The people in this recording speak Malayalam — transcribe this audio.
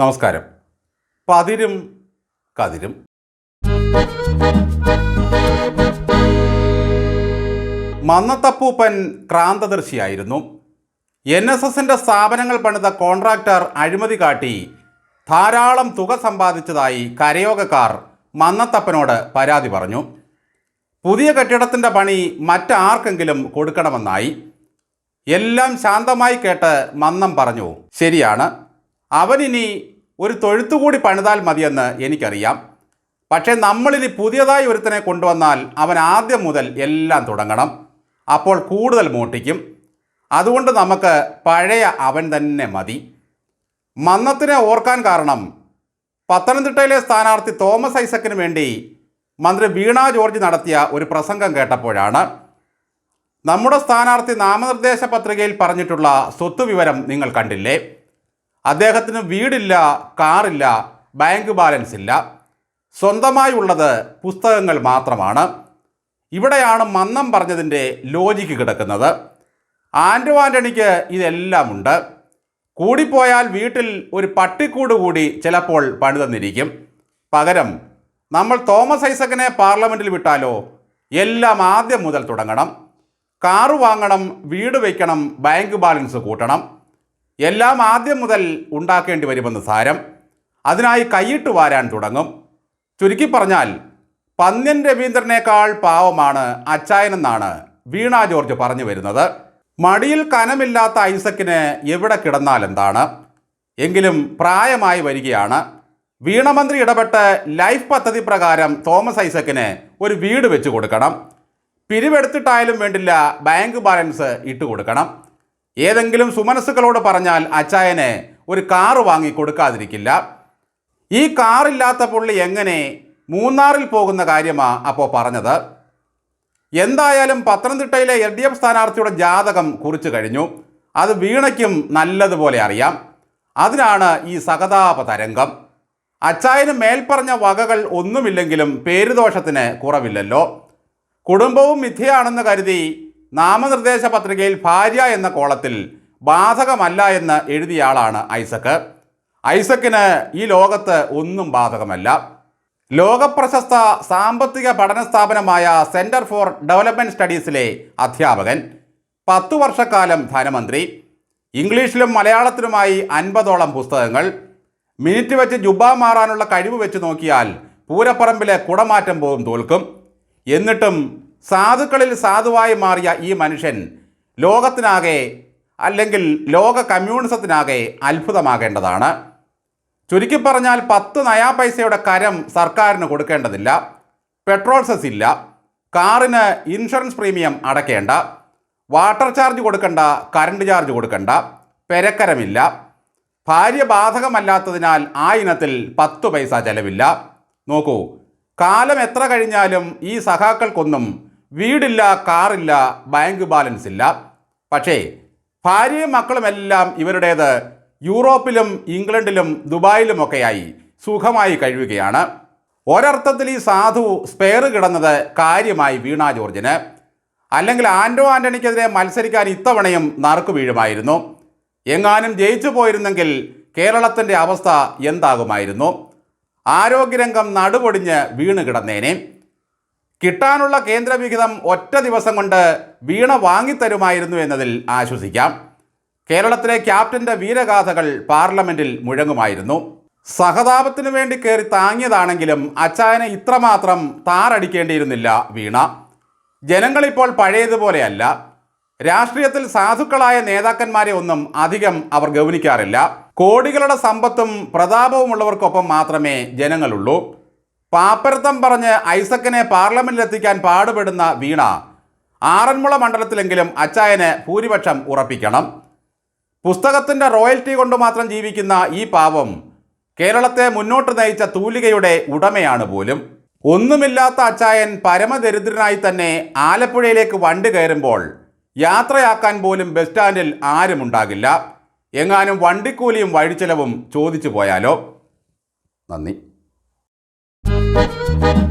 നമസ്കാരം. പതിരും കതിരും. മന്നത്തപ്പൂപ്പൻ ക്രാന്തദർശിയായിരുന്നു. എൻ എസ് എസിന്റെ സ്ഥാപനങ്ങൾ പണിത കോൺട്രാക്ടർ അഴിമതി കാട്ടി ധാരാളം തുക സമ്പാദിച്ചതായി കരയോഗക്കാർ മന്നത്തപ്പനോട് പരാതി പറഞ്ഞു. പുതിയ കെട്ടിടത്തിന്റെ പണി മറ്റാർക്കെങ്കിലും കൊടുക്കണമെന്നായി. എല്ലാം ശാന്തമായി കേട്ട് മന്നം പറഞ്ഞു. ശരിയാണ്. അവനിനി ഒരു തൊഴുത്തുകൂടി പണിതാൽ മതിയെന്ന് എനിക്കറിയാം. പക്ഷേ നമ്മളിനി പുതിയതായി ഒരുത്തനെ കൊണ്ടുവന്നാൽ അവൻ ആദ്യം മുതൽ എല്ലാം തുടങ്ങണം. അപ്പോൾ കൂടുതൽ മോട്ടിക്കും അതുകൊണ്ട് നമുക്ക് പഴയ അവൻ തന്നെ മതി. മന്നത്തിനെ ഓർക്കാൻ കാരണം പത്തനംതിട്ടയിലെ സ്ഥാനാർത്ഥി തോമസ് ഐസക്കിന് വേണ്ടി മന്ത്രി വീണ ജോർജ് നടത്തിയ ഒരു പ്രസംഗം കേട്ടപ്പോഴാണ് നമ്മുടെ സ്ഥാനാർത്ഥി നാമനിർദ്ദേശ പത്രികയിൽ പറഞ്ഞിട്ടുള്ള സ്വത്ത് വിവരം നിങ്ങൾ കണ്ടില്ലേ? അദ്ദേഹത്തിന് വീടില്ല കാറില്ല ബാങ്ക് ബാലൻസ് ഇല്ല. സ്വന്തമായി ഉള്ളത് പുസ്തകങ്ങൾ മാത്രമാണ്. ഇവിടെയാണ് മന്നം പറഞ്ഞതിന്റെ ലോജിക്ക് കിടക്കുന്നത്. ആൻഡ്രു ആന്റണിക്ക് ഇതെല്ലാം ഉണ്ട് കൂടിപ്പോയാൽ വീട്ടിൽ ഒരു പട്ടിക്കൂട് കൂടി ചിലപ്പോൾ പണിതന്നിരിക്കും. പകരം നമ്മൾ തോമസ് ഐസക്കിനെ പാർലമെന്റിൽ വിട്ടാലോ? എല്ലാം ആദ്യം മുതൽ തുടങ്ങണം. കാറ് വാങ്ങണം വീട് വയ്ക്കണം ബാങ്ക് ബാലൻസ് കൂട്ടണം. എല്ലാം ആദ്യം മുതൽ ഉണ്ടാക്കേണ്ടി വരുമെന്ന് സാരം. അതിനായി കൈയിട്ട് വാരാൻ തുടങ്ങും. ചുരുക്കി പറഞ്ഞാൽ പന്ന്യൻ രവീന്ദ്രനേക്കാൾ പാവമാണ് അച്ചായനെന്നാണ് വീണ ജോർജ് പറഞ്ഞു വരുന്നത്. മടിയിൽ കനമില്ലാത്ത ഐസക്കിന് എവിടെ കിടന്നാൽ എന്താണ്? എങ്കിലും പ്രായമായി വരികയാണ്. വീണമന്ത്രി ഇടപെട്ട് ലൈഫ് പദ്ധതി പ്രകാരം തോമസ് ഐസക്കിന് ഒരു വീട് വെച്ച് കൊടുക്കണം. പിരിവെടുത്തിട്ടായാലും വേണ്ടില്ല ബാങ്ക് ബാലൻസ് ഇട്ട് കൊടുക്കണം. ഏതെങ്കിലും സുമനസ്സുകളോട് പറഞ്ഞാൽ അച്ചായന് ഒരു കാറ് വാങ്ങി കൊടുക്കാതിരിക്കില്ല. ഈ കാറില്ലാത്ത പുള്ളി എങ്ങനെ മൂന്നാറിൽ പോകുന്ന കാര്യമാ അപ്പോൾ പറഞ്ഞത്. എന്തായാലും പത്തനംതിട്ടയിലെ എൽ ഡി എഫ് സ്ഥാനാർത്ഥിയുടെ ജാതകം കുറിച്ചു കഴിഞ്ഞു. അത് വീണയ്ക്കും നല്ലതുപോലെ അറിയാം. അതിനാണ് ഈ സഹതാപ തരംഗം അച്ചായന് മേൽപ്പറഞ്ഞ വകകൾ ഒന്നുമില്ലെങ്കിലും പേരുദോഷത്തിന് കുറവില്ലല്ലോ. കുടുംബവും മിഥ്യയാണെന്ന് കരുതി നാമനിർദ്ദേശ പത്രികയിൽ ഭാര്യ എന്ന കോളത്തിൽ ബാധകമല്ല എന്ന് എഴുതിയ ആളാണ് ഐസക്ക്. ഐസക്കിന് ഈ ലോകത്ത് ഒന്നും ബാധകമല്ല. ലോകപ്രശസ്ത സാമ്പത്തിക പഠന സ്ഥാപനമായ സെന്റർ ഫോർ ഡെവലപ്മെന്റ് സ്റ്റഡീസിലെ അധ്യാപകൻ പത്തു വർഷക്കാലം ധനമന്ത്രി ഇംഗ്ലീഷിലും മലയാളത്തിലുമായി അൻപതോളം പുസ്തകങ്ങൾ മിനിറ്റ് വെച്ച് ജുബ മാറാനുള്ള കഴിവ് വെച്ച് നോക്കിയാൽ പൂരപ്പറമ്പിലെ കുടമാറ്റം പോകും തോൽക്കും. എന്നിട്ടും സാധുക്കളിൽ സാധുവായി മാറിയ ഈ മനുഷ്യൻ ലോകത്തിനാകെ അല്ലെങ്കിൽ ലോക കമ്മ്യൂണിസത്തിനാകെ അത്ഭുതമാകേണ്ടതാണ്. ചുരുക്കി പറഞ്ഞാൽ പത്ത് നയാ പൈസയുടെ കരം സർക്കാരിന് കൊടുക്കേണ്ടതില്ല പെട്രോൾ സെസ് ഇല്ല കാറിന് ഇൻഷുറൻസ് പ്രീമിയം അടയ്ക്കേണ്ട വാട്ടർ ചാർജ് കൊടുക്കണ്ട കറണ്ട് ചാർജ് കൊടുക്കണ്ട പെരക്കരമില്ല ഭാര്യ ബാധകമല്ലാത്തതിനാൽ ആ ഇനത്തിൽ പത്ത് പൈസ ചെലവില്ല. നോക്കൂ കാലം എത്ര കഴിഞ്ഞാലും ഈ സഖാക്കൾക്കൊന്നും വീടില്ല കാറില്ല ബാങ്ക് ബാലൻസ് ഇല്ല. പക്ഷേ ഭാര്യയും മക്കളുമെല്ലാം ഇവരുടേത് യൂറോപ്പിലും ഇംഗ്ലണ്ടിലും ദുബായിലുമൊക്കെയായി സുഖമായി കഴിയുകയാണ്. ഒരർത്ഥത്തിൽ ഈ സാധു സ്പെയർ കിടന്നത് കാര്യമായി വീണ ജോർജിന്. അല്ലെങ്കിൽ ആൻഡോ ആന്റണിക്കെതിരെ മത്സരിക്കാൻ ഇത്തവണയും നറുക്കു വീഴുമായിരുന്നു. എങ്ങാനും ജയിച്ചു പോയിരുന്നെങ്കിൽ കേരളത്തിന്റെ അവസ്ഥ എന്താകുമായിരുന്നു? ആരോഗ്യരംഗം നടുപൊടിഞ്ഞ് വീണ് കിടന്നേനെ. കിട്ടാനുള്ള കേന്ദ്രവിഹിതം ഒറ്റ ദിവസം കൊണ്ട് വീണ വാങ്ങിത്തരുമായിരുന്നു എന്നതിൽ ആശ്വസിക്കാം. കേരളത്തിലെ ക്യാപ്റ്റന്റെ വീരഗാഥകൾ പാർലമെന്റിൽ മുഴങ്ങുമായിരുന്നു. സഹതാപത്തിനു വേണ്ടി കയറി താങ്ങിയതാണെങ്കിലും അച്ചായനെ ഇത്രമാത്രം താറടിക്കേണ്ടിയിരുന്നില്ല വീണ. ജനങ്ങളിപ്പോൾ പഴയതുപോലെയല്ല. രാഷ്ട്രീയത്തിൽ സാധുക്കളായ നേതാക്കന്മാരെ ഒന്നും അധികം അവർ ഗൗനിക്കാറില്ല. കോടികളുടെ സമ്പത്തും പ്രതാപവുമുള്ളവർക്കൊപ്പം മാത്രമേ ജനങ്ങളുള്ളൂ. പാപ്പരത്തം പറഞ്ഞ് ഐസക്കിനെ പാർലമെന്റിലെത്തിക്കാൻ പാടുപെടുന്ന വീണ ആറന്മുള മണ്ഡലത്തിലെങ്കിലും അച്ചായന് ഭൂരിപക്ഷം ഉറപ്പിക്കണം. പുസ്തകത്തിന്റെ റോയൽറ്റി കൊണ്ട് മാത്രം ജീവിക്കുന്ന ഈ പാവം കേരളത്തെ മുന്നോട്ട് നയിച്ച തൂലികയുടെ ഉടമയാണ് പോലും. ഒന്നുമില്ലാത്ത അച്ചായൻ പരമദരിദ്രനായി തന്നെ ആലപ്പുഴയിലേക്ക് വണ്ടി കയറുമ്പോൾ യാത്രയാക്കാൻ പോലും ബസ് സ്റ്റാൻഡിൽ ആരുമുണ്ടാകില്ല എങ്ങാനും വണ്ടിക്കൂലിയും വഴിച്ചെലവും ചോദിച്ചു പോയാലോ? നന്ദി. Thank you.